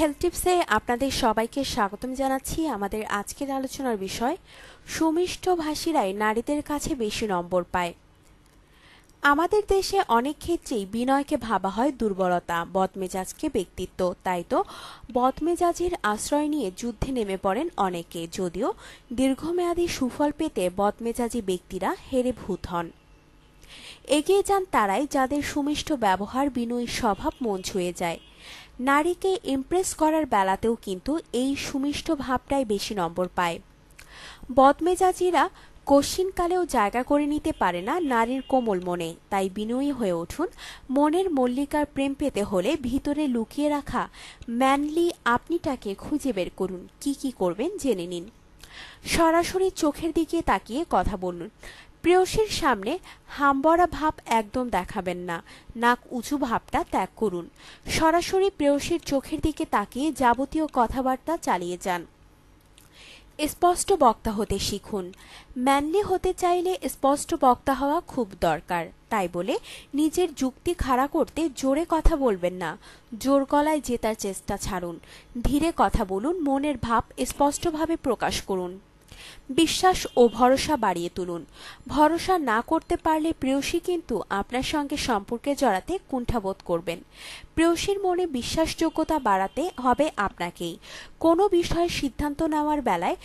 Health টিপসে আপনাদের সবাইকে স্বাগতম জানাচ্ছি আমাদের আজকের আলোচনার বিষয় সুমিষ্ট ভাষীরাই নারীদের কাছে বেশি নম্বর পায়। আমাদের দেশে অনেক ক্ষেত্রেই বিনয়কে ভাবা হয় দুর্বলতা, বদমেজাজকে ব্যক্তিত্ব। তাই তো বদমেজাজের আশ্রয় নিয়ে যুদ্ধে নেমে পড়েন অনেকে। যদিও দীর্ঘমেয়াদী সুফল পেতে বদমেজাজি ব্যক্তিরা হেরে ভূত হন। এগিয়ে যান তারাই যাদের সুমিষ্ট ব্যবহার, বিনয়ী স্বভাব মন ছুঁয়ে যায়। নারীকে ইমপ্রেস করার বেলাতেও কিন্তু এই সুমিষ্ট ভাবটাই বেশি নম্বর পায়। বদমেজাজিরা কশিনকালেও জায়গা করে নিতে পারে না নারীর কোমল মনে। তাই বিনয়ী হয়ে উঠুন, মনের মল্লিকার প্রেম পেতে হলে ভিতরে লুকিয়ে রাখা ম্যানলি আপনিটাকে খুঁজে বের করুন, কি কি করবেন জেনে নিন। সরাসরি চোখের দিকে তাকিয়ে কথা বলুন। প্রেয়সীর সামনে হাম্বরা ভাব একদম দেখাবেন না। নাক উঁচু ভাবটা ত্যাগ করুন। সরাসরি প্রেয়সীর চোখের দিকে তাকিয়ে যাবতীয় কথাবার্তা চালিয়ে যান। স্পষ্ট বক্তা হতে শিখুন। ম্যানলি হতে চাইলে স্পষ্ট বক্তা হওয়া খুব দরকার। তাই বলে নিজের যুক্তি খাড়া করতে জোরে কথা বলবেন না। জোর গলায় জেতার চেষ্টা ছাড়ুন। ধীরে কথা বলুন, মনের ভাব স্পষ্টভাবে প্রকাশ করুন। বিশ্বাস ও ভরসা বাড়িয়ে তুলুন। ভরসা না করতে পারলে প্রেয়সী কিন্তু আপনার সঙ্গে সম্পর্কে জড়াতে কুণ্ঠাবোধ করবেন। প্রেয়সীর মনে বিশ্বাসযোগ্যতা বাড়াতে হবে আপনাকেই। কোনো বিষয়ে সিদ্ধান্ত নেওয়ার বেলায়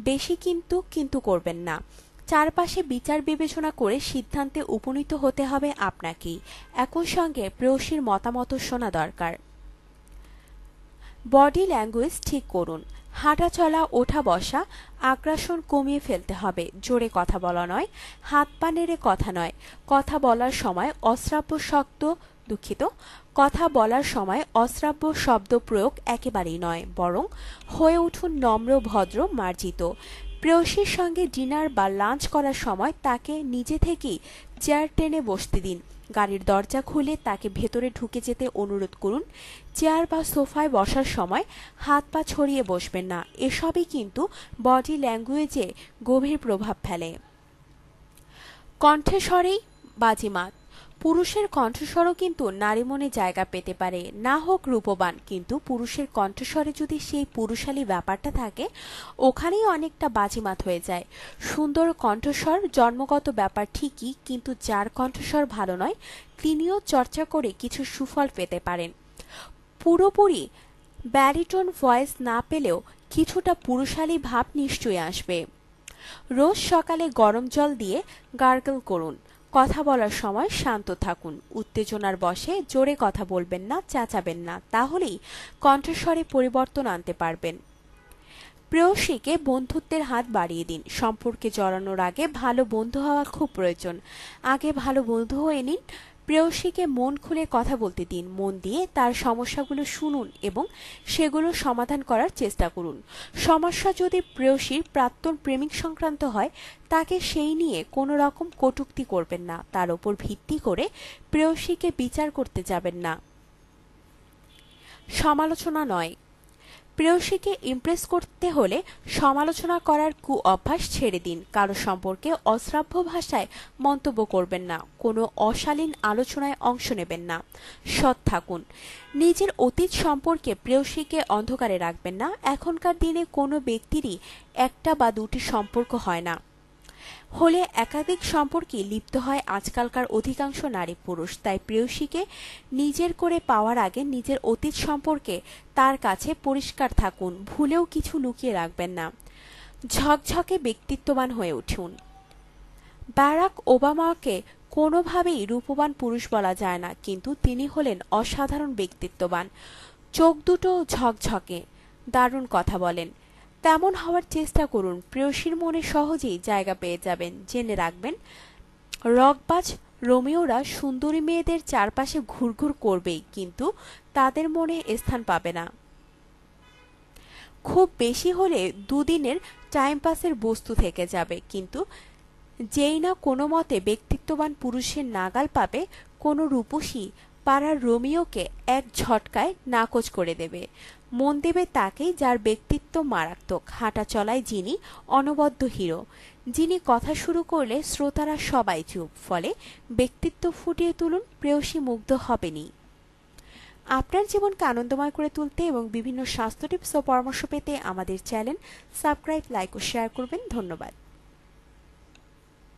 বেশি কিন্তু কিন্তু করবেন না। চারপাশে বিচার বিবেচনা করে সিদ্ধান্তে উপনীত হতে হবে আপনাকেই। একই সঙ্গে প্রেয়সীর মতামত শোনা দরকার। বডি ল্যাঙ্গুয়েজ ঠিক করুন। হাঁটা চলা ওঠা বসা আগ্রাসন কমিয়ে ফেলতে হবে। জোরে কথা বলা নয়, হাত পা নেড়ে কথা নয়। কথা বলার সময় অশ্রাব্য শব্দ, দুঃখিত, কথা বলার সময় অশ্রাব্য শব্দ প্রয়োগ একেবারেই নয়, বরং হয়ে উঠুন নম্র, ভদ্র, মার্জিত। প্রেয়সীর সঙ্গে ডিনার বা লাঞ্চ করার সময় তাকে নিজে থেকেই চেয়ার টেনে বসতে দিন। গাড়ির দরজা খুলে তাকে ভেতরে ঢুকে যেতে অনুরোধ করুন। চেয়ার বা সোফায় বসার সময় হাত পা ছড়িয়ে বসবেন না। এসবই কিন্তু বডি ল্যাঙ্গুয়েজে গভীর প্রভাব ফেলে। কণ্ঠেস্বরেই বাজিমাত। পুরুষের কণ্ঠস্বরও কিন্তু নারী মনে জায়গা পেতে পারে। না হোক রূপবান, কিন্তু পুরুষের কণ্ঠস্বরে যদি সেই পুরুষালী ব্যাপারটা থাকে, ওখানেই অনেকটা বাজিমাত হয়ে যায়। সুন্দর কণ্ঠস্বর, জন্মগত ব্যাপার ঠিকই, কিন্তু যার কণ্ঠস্বর ভালো নয়, তিনিও চর্চা করে কিছু সুফল পেতে পারেন। পুরোপুরি ব্যারিটোন ভয়েস না পেলেও কিছুটা পুরুষালী ভাব নিশ্চয়ই আসবে। রোজ সকালে গরম জল দিয়ে গার্গল করুন। কথা বলার সময় শান্ত থাকুন। উত্তেজনার বসে জোরে কথা বলবেন না, চেঁচাবেন না। তাহলেই কণ্ঠস্বরে পরিবর্তন আনতে পারবেন। প্রেয়সীকে বন্ধুত্বের হাত বাড়িয়ে দিন। সম্পর্কে জড়ানোর আগে ভালো বন্ধু হওয়া খুব প্রয়োজন। আগে ভালো বন্ধু হয়ে নিন প্রেয়সীকে মন খুলে কথা বলতে দিন। মন দিয়ে তার সমস্যাগুলো শুনুন এবং সেগুলো সমাধান করার চেষ্টা করুন। সমস্যা যদি প্রেয়সীর প্রাক্তন প্রেমিক সংক্রান্ত হয়, তাকে সেই নিয়ে কোনো রকম কটুক্তি করবেন না। তার ওপর ভিত্তি করে প্রেয়সীকে বিচার করতে যাবেন না। সমালোচনা নয় প্রেয়সীকে ইমপ্রেস করতে হলে সমালোচনা করার কু অভ্যাস ছেড়ে দিন। কারও সম্পর্কে অশ্রাব্য ভাষায় মন্তব্য করবেন না। কোনো অশালীন আলোচনায় অংশ নেবেন না। সৎ থাকুন। নিজের অতীত সম্পর্কে প্রেয়সীকে অন্ধকারে রাখবেন না। এখনকার দিনে কোনো ব্যক্তিরই একটা বা দুটি সম্পর্ক হয় না। হলে একাধিক সম্পর্কে লিপ্ত হয় আজকালকার অধিকাংশ নারী পুরুষ। তাই প্রেয়সীকে নিজের করে পাওয়ার আগে নিজের অতীত সম্পর্কে তার কাছে পরিষ্কার থাকুন, ভুলেও কিছু লুকিয়ে রাখবেন না। ঝকঝকে ব্যক্তিত্ববান হয়ে উঠুন। ব্যারাক ওবামাকে কোনোভাবেই রূপবান পুরুষ বলা যায় না, কিন্তু তিনি হলেন অসাধারণ ব্যক্তিত্ববান। চোখ দুটো ঝকঝকে। দারুণ কথা বলেন। তেমন হওয়ার চেষ্টা করুন। প্রেয়সীর মনে সহজেই জায়গা পেয়ে যাবেন। জেনে রাখবেন রকবাজ রোমিওরা সুন্দরী মেয়েদের চারপাশে ঘুরঘুর করবেই, কিন্তু তাদের মনে স্থান পাবে না। খুব বেশি হলে দুদিনের টাইম পাসের বস্তু থেকে যাবে, কিন্তু যেই না কোনো মতে ব্যক্তিত্ববান পুরুষের নাগাল পাবে, কোনো রূপসী পাড়ার রোমিওকে এক ঝটকায় নাকচ করে দেবে। মন দেবে তাকেই যার ব্যক্তিত্ব মারাত্মক। হাঁটা চলায় যিনি অনবদ্য হিরো, যিনি কথা শুরু করলে শ্রোতারা সবাই চুপ, ফলে ব্যক্তিত্ব ফুটিয়ে তুলুন প্রেয়সী মুগ্ধ হবেনি আপনার জীবনকে আনন্দময় করে তুলতে এবং বিভিন্ন স্বাস্থ্য টিপস ও পরামর্শ পেতে আমাদের চ্যানেল সাবস্ক্রাইব, লাইক ও শেয়ার করবেন। ধন্যবাদ।